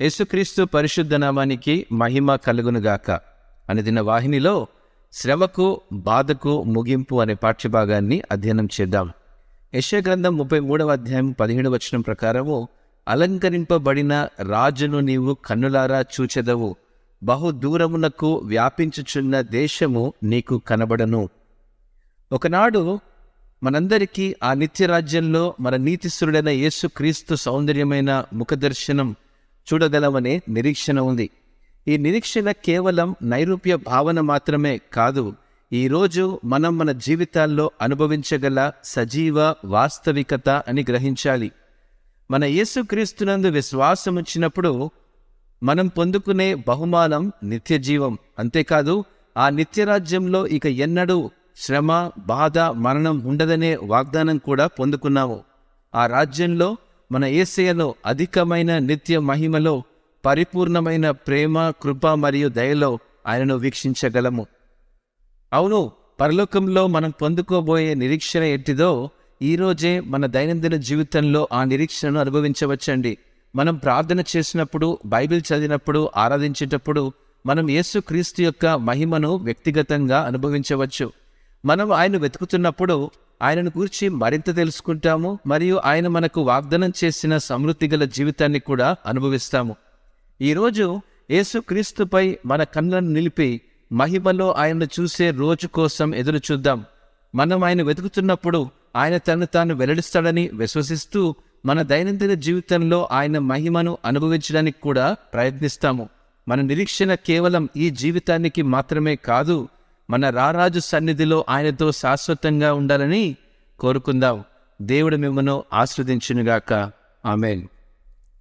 యేసుక్రీస్తు పరిశుద్ధ నామానికి మహిమ కలుగునుగాక అని దిన వాహినిలో శ్రమకు బాధకు ముగింపు అనే పాఠ్యభాగాన్ని అధ్యయనం చేద్దాం. యశగ్రంథం ముప్పై మూడవ అధ్యాయం పదిహేడు వచనం ప్రకారము అలంకరింపబడిన రాజును నీవు కన్నులారా చూచెదవు. బహు దూరమునకు వ్యాపించుచున్న దేశము నీకు కనబడను. ఒకనాడు మనందరికీ ఆ నిత్యరాజ్యంలో మన నీతిశ్వరుడైన యేసుక్రీస్తు సౌందర్యమైన ముఖదర్శనం చూడగలమనే నిరీక్షణ ఉంది. ఈ నిరీక్షణ కేవలం నైరూప్య భావన మాత్రమే కాదు ఈరోజు మనం మన జీవితాల్లో అనుభవించగల సజీవ వాస్తవికత అని గ్రహించాలి. మన యేసుక్రీస్తునందు విశ్వాసం వచ్చినప్పుడు మనం పొందుకునే బహుమానం నిత్య జీవం అంతేకాదు ఆ నిత్యరాజ్యంలో ఇక ఎన్నడూ శ్రమ బాధ మరణం ఉండదనే వాగ్దానం కూడా పొందుకున్నాము. ఆ రాజ్యంలో మన ఏసయలో అధికమైన నిత్య మహిమలో పరిపూర్ణమైన ప్రేమ కృప మరియు దయలో ఆయనను వీక్షించగలము. అవును పరలోకంలో మనం పొందుకోబోయే నిరీక్షణ ఎట్టిదో ఈరోజే మన దైనందిన జీవితంలో ఆ నిరీక్షణను అనుభవించవచ్చండి. మనం ప్రార్థన చేసినప్పుడు బైబిల్ చదివినప్పుడు ఆరాధించేటప్పుడు మనం యేసు క్రీస్తు యొక్క మహిమను వ్యక్తిగతంగా అనుభవించవచ్చు. మనం ఆయన వెతుకుతున్నప్పుడు ఆయనను గురించి మరింత తెలుసుకుంటాము మరియు ఆయన మనకు వాగ్దానం చేసిన సమృద్ధి గల జీవితాన్ని కూడా అనుభవిస్తాము. ఈరోజు యేసుక్రీస్తుపై మన కళ్ళను నిలిపి మహిమలో ఆయనను చూసే రోజు కోసం ఎదురు చూద్దాం. మనం ఆయన వెతుకుతున్నప్పుడు ఆయన తను తాను వెల్లడిస్తాడని విశ్వసిస్తూ మన దైనందిన జీవితంలో ఆయన మహిమను అనుభవించడానికి కూడా ప్రయత్నిస్తాము. మన నిరీక్షణ కేవలం ఈ జీవితానికి మాత్రమే కాదు మన రారాజు సన్నిధిలో ఆయనతో శాశ్వతంగా ఉండాలని కోరుకుందాం. దేవుడు మిమ్మను ఆస్వాదించునుగాక ఆమెన్.